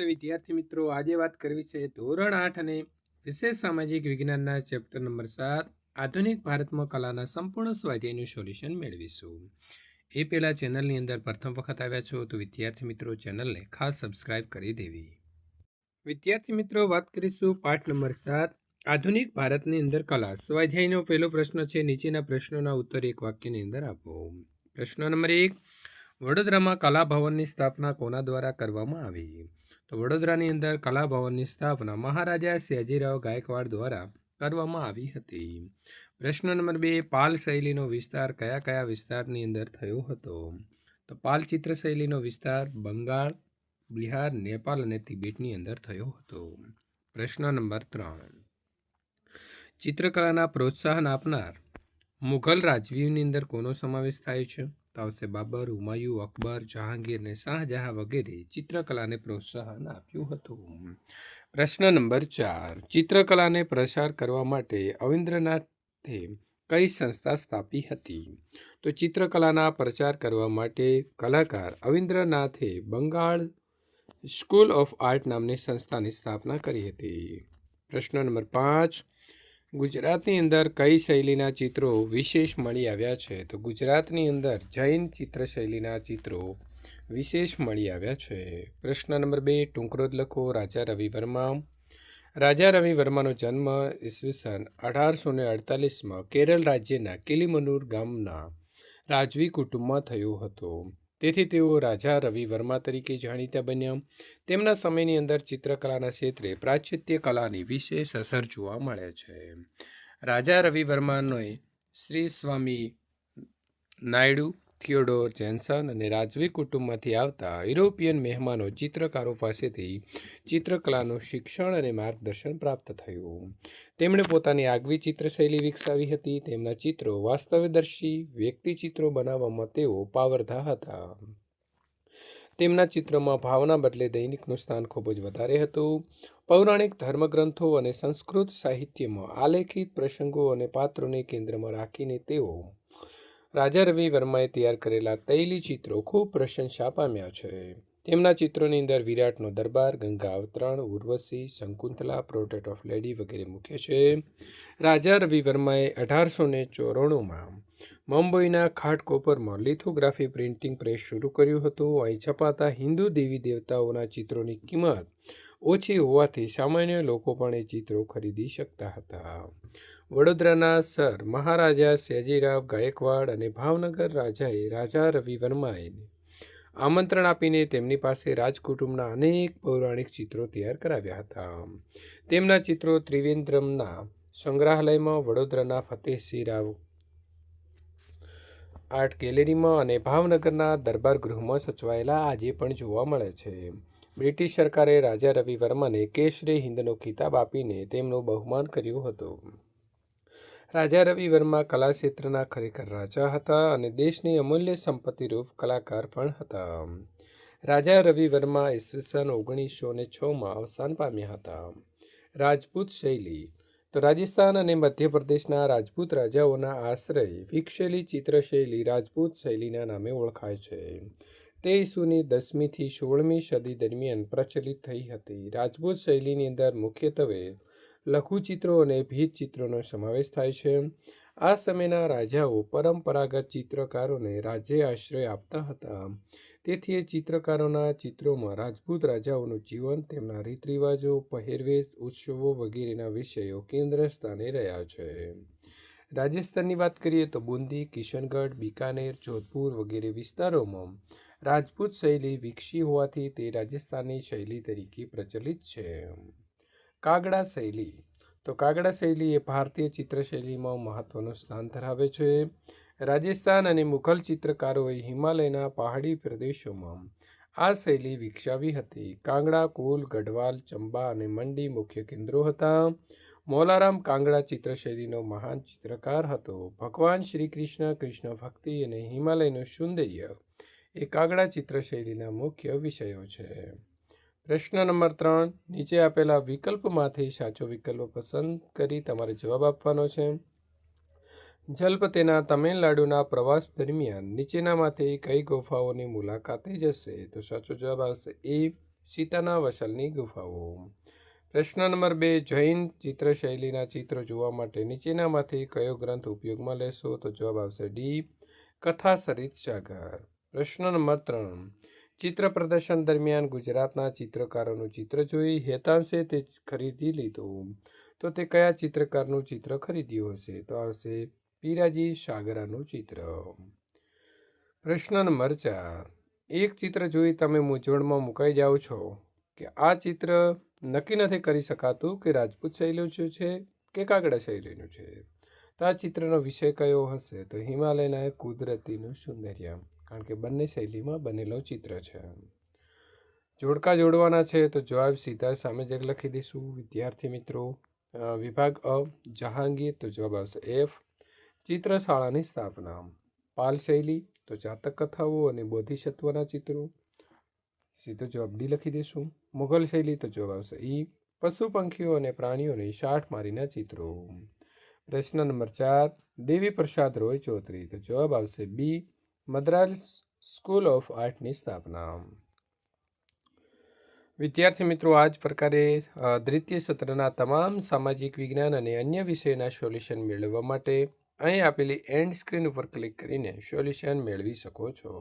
નમસ્તે વિદ્યાર્થી મિત્રો. આજે વાત કરવી છે ધોરણ આઠ અને વિશેષ સામાજિક વિજ્ઞાનના ચેપ્ટર નંબર સાત, આધુનિક ભારતમાં કલાના સંપૂર્ણ સ્વાધ્યાયનું સોલ્યુશન મેળવીશું. એ પહેલાં ચેનલની અંદર પ્રથમ વખત આવ્યા છો તો વિદ્યાર્થી મિત્રો ચેનલને ખાસ સબસ્ક્રાઇબ કરી દેવી. વિદ્યાર્થી મિત્રો, વાત કરીશું પાઠ નંબર સાત, આધુનિક ભારતની અંદર કલા. સ્વાધ્યાયનો પહેલો પ્રશ્ન છે, નીચેના પ્રશ્નોના ઉત્તર એક વાક્યની અંદર આપો. પ્રશ્ન નંબર એક, વડોદરામાં કલા ભવનની સ્થાપના કોના દ્વારા કરવામાં આવી? તો વડોદરાની અંદર કલાભવનની સ્થાપના મહારાજા સયાજીરાવ ગાયકવાડ દ્વારા કરવામાં આવી હતી. પ્રશ્ન નંબર બે, પાલ શૈલીનો વિસ્તાર કયા કયા વિસ્તારની અંદર થયો હતો? તો પાલ ચિત્ર શૈલીનો વિસ્તાર બંગાળ, બિહાર નેપાલ અને તિબેટની અંદર થયો હતો. પ્રશ્ન નંબર ત્રણ, ચિત્રકલાના પ્રોત્સાહન આપનાર મુઘલ રાજવીની અંદર કોનો સમાવેશ થાય છે? તો આવશે બાબર, હુમાયુ, અકબર, જહાંગીર ને શાહજહાં વગેરે ચિત્રકલાને પ્રોત્સાહન આપ્યું હતું. પ્રશ્ન નંબર ચાર. ચિત્રકલાને પ્રસાર કરવા માટે અવિન્દ્રનાથે કઈ સંસ્થા સ્થાપી હતી? તો ચિત્રકલાના પ્રચાર કરવા માટે કલાકાર અવિન્દ્રનાથે બંગાળ સ્કૂલ ઓફ આર્ટ નામની સંસ્થાની સ્થાપના કરી હતી. પ્રશ્ન નંબર પાંચ. ગુજરાતની અંદર કઈ શૈલીના ચિત્રો વિશેષ મળી આવ્યા છે? તો ગુજરાતની અંદર જૈન ચિત્ર શૈલીના ચિત્રો વિશેષ મળી આવ્યા છે. પ્રશ્ન નંબર બે ટૂંકરોદ લખો. રાજા રવિ વર્મા. રાજા રવિ વર્માનો જન્મ ઈસવીસન અઢારસો ને અડતાલીસમાં કેરળ રાજ્યના કિલીમનુર ગામના રાજવી કુટુંબમાં થયો હતો. તેથી તેઓ રાજા રવિ વર્મા તરીકે જાણીતા બન્યા. તેમના સમયની અંદર ચિત્રકલાના ક્ષેત્રે પ્રાચ્યત્ય કલાની વિશેષ અસર જોવા મળે છે. રાજા રવિ વર્માનોએ શ્રી સ્વામી નાયડુ થિયોડોર જેન્સન અને રાજવી કુટુંબમાંથી આવતા યુરોપિયન મહેમાનો ચિત્રકારો પાસેથી ચિત્રકલાનું શિક્ષણ અને માર્ગદર્શન પ્રાપ્ત થયું. તેમણે પોતાની આગવી ચિત્રશૈલી વિકસાવી હતી. તેમના ચિત્રો વાસ્તવદર્શી વ્યક્તિચિત્રો બનાવવામાં તેઓ પાવરધા હતા. તેમના ચિત્રોમાં ભાવના બદલે દૈનિકનું સ્થાન ખૂબ જ વધારે હતું. પૌરાણિક ધર્મગ્રંથો અને સંસ્કૃત સાહિત્યમાં આલેખિત પ્રસંગો અને પાત્રોને કેન્દ્રમાં રાખીને તેઓ રાજા રવિ વર્માએ તૈયાર કરેલા તૈલી ચિત્રો ખૂબ પ્રશંસા પામ્યા છે. તેમના ચિત્રોની અંદર વિરાટનો દરબાર, Ganga Avataran, Urvashi, Shakuntala portrait of lady વગેરે મુખ્ય છે. રાજા રવિ વર્માએ અઢારસો ને ચોરાણુંમાં મુંબઈના ખાટકોપરમાં લિથોગ્રાફી પ્રિન્ટિંગ પ્રેસ શરૂ કર્યું હતું. અહીં છપાતા હિન્દુ દેવી દેવતાઓના ચિત્રોની કિંમત ઓછી હોવાથી સામાન્ય લોકો પણ એ ચિત્રો ખરીદી શકતા હતા. વડોદરાના સર મહારાજા સયાજીરાવ ગાયકવાડ અને ભાવનગર રાજાએ રાજા રવિ વર્માએ આમંત્રણ આપીને તેમની પાસે રાજકુટુંબના અનેક પૌરાણિક ચિત્રો તૈયાર કરાવ્યા હતા. તેમના ચિત્રો ત્રિવેન્દ્રમના સંગ્રહાલયમાં, વડોદરાના ફતેહસિંહ રાવ આર્ટ ગેલેરીમાં અને ભાવનગરના દરબાર ગૃહમાં સચવાયેલા આજે પણ જોવા મળે છે. બ્રિટિશ સરકારે રાજા રવિ વર્માને કેશરી હિંદનો ખિતાબ આપીને તેમનું બહુમાન કર્યું હતું. રાજા રવિ વર્મા કલા ક્ષેત્રના ખરેખર રાજા હતા અને દેશની અમૂલ્ય સંપત્તિરૂપ કલાકાર પણ હતા. રાજા રવિ વર્મા ઈસવીસન ઓગણીસો ને છમાં અવસાન પામ્યા હતા. રાજપૂત શૈલી. તો રાજસ્થાન અને મધ્યપ્રદેશના રાજપૂત રાજાઓના આશ્રય વિકસેલી ચિત્રશૈલી રાજપૂત શૈલીના નામે ઓળખાય છે. તે ઈસુની દસમીથી સોળમી સદી દરમિયાન પ્રચલિત થઈ હતી. રાજપૂત શૈલીની અંદર મુખ્યત્વે લઘુચિત્રો અને ભીત ચિત્રોનો સમાવેશ થાય છે. આ સમયના રાજાઓ પરંપરાગત ચિત્રકારોને રાજ્ય આશ્રય આપતા હતા. તેથી એ ચિત્રકારોના ચિત્રોમાં રાજપૂત રાજાઓનું જીવન, તેમના રીત રિવાજો પહેરવેશ, ઉત્સવો વગેરેના વિષયો કેન્દ્ર સ્થાને રહ્યા છે. રાજસ્થાનની વાત કરીએ તો બુંદી, કિશનગઢ, બિકાનેર, જોધપુર વગેરે વિસ્તારોમાં રાજપૂત શૈલી વિકસી હોવાથી તે રાજસ્થાની શૈલી તરીકે પ્રચલિત છે. કાગડા શૈલી. તો કાગડા શૈલી એ ભારતીય ચિત્રશૈલીમાં મહત્વનું સ્થાન ધરાવે છે. રાજસ્થાન અને મુઘલ ચિત્રકારોએ હિમાલયના પહાડી પ્રદેશોમાં આ શૈલી વિકસાવી હતી. કાંગડા, કુલ, ગઢવાલ, ચંબા અને મંડી મુખ્ય કેન્દ્રો હતા. મોલારામ કાંગડા ચિત્રશૈલીનો મહાન ચિત્રકાર હતો. ભગવાન શ્રી કૃષ્ણ કૃષ્ણ ભક્તિ અને હિમાલયનું સૌંદર્ય એ કાગડા ચિત્રશૈલીના મુખ્ય વિષયો છે. પ્રશ્ન નંબર ત્રણ, નીચે આપેલા વિકલ્પમાંથી સાચો વિકલ્પ પસંદ કરી તમારે જવાબ આપવાનો છે. જલ્પ તેના તમિલનાડુના પ્રવાસ દરમિયાન નીચેનામાંથી કઈ ગુફાઓની મુલાકાતે જશે? તો સાચો જવાબ આવશે એ, સીતાના વસલની ગુફાઓ. પ્રશ્ન નંબર બે, જૈન ચિત્રશૈલીના ચિત્રો જોવા માટે નીચેનામાંથી કયો ગ્રંથ ઉપયોગમાં લેશો? તો જવાબ આવશે ડી કથા સરિત સાગર. પ્રશ્ન નંબર ત્રણ. ચિત્ર પ્રદર્શન દરમિયાન ગુજરાતના ચિત્રકારોનું ચિત્ર જોઈ હેતાંશે તે ખરીદી લીધું. તો તે કયા ચિત્રકારનું ચિત્ર ખરીદ્યું હશે? તો આવશે પીરાજી સાગરાનું ચિત્ર. પ્રશ્ન નંબર ચાર. એક ચિત્ર જોઈ તમે મૂંઝવણમાં મુકાઈ જાઓ છો કે આ ચિત્ર નક્કી નથી કરી શકાતું કે રાજપૂત શૈલીનું છે કે કાગડા શૈલીનું છે? તો આ ચિત્રનો વિષય કયો હશે? તો હિમાલયના કુદરતીનું સૌંદર્ય કારણ કે બંને શૈલીમાં બનેલો ચિત્ર છે. જોડકા જોડવાના છે તો જવાબ સીધા સામે જ લખી દઈશું. વિદ્યાર્થી મિત્રો વિભાગ અ, જહાંગીર તો જવાબ આવશે એફ. ચિત્રશાળાની સ્થાપના. પાલ શૈલી તો જાતક કથાઓ અને બોધિસત્વના ચિત્રો. સીધો જવાબ ડી લખી દઈશું. મુઘલ શૈલી તો જવાબ આવશે ઈ. પશુ પંખીઓ અને પ્રાણીઓની શાઠ મારીના ચિત્રો. પ્રશ્ન નંબર ચાર. દેવી પ્રસાદ રોય ચૌધરી તો જવાબ આવશે બી. મદ્રાસ સ્કૂલ ઓફ આર્ટની સ્થાપના. વિદ્યાર્થી મિત્રો આ જ પ્રકારે દ્વિતીય સત્રના તમામ સામાજિક વિજ્ઞાન અને અન્ય વિષયના સોલ્યુશન મેળવવા માટે અહીં આપેલી એન્ડ સ્ક્રીન ઉપર ક્લિક કરીને સોલ્યુશન મેળવી શકો છો.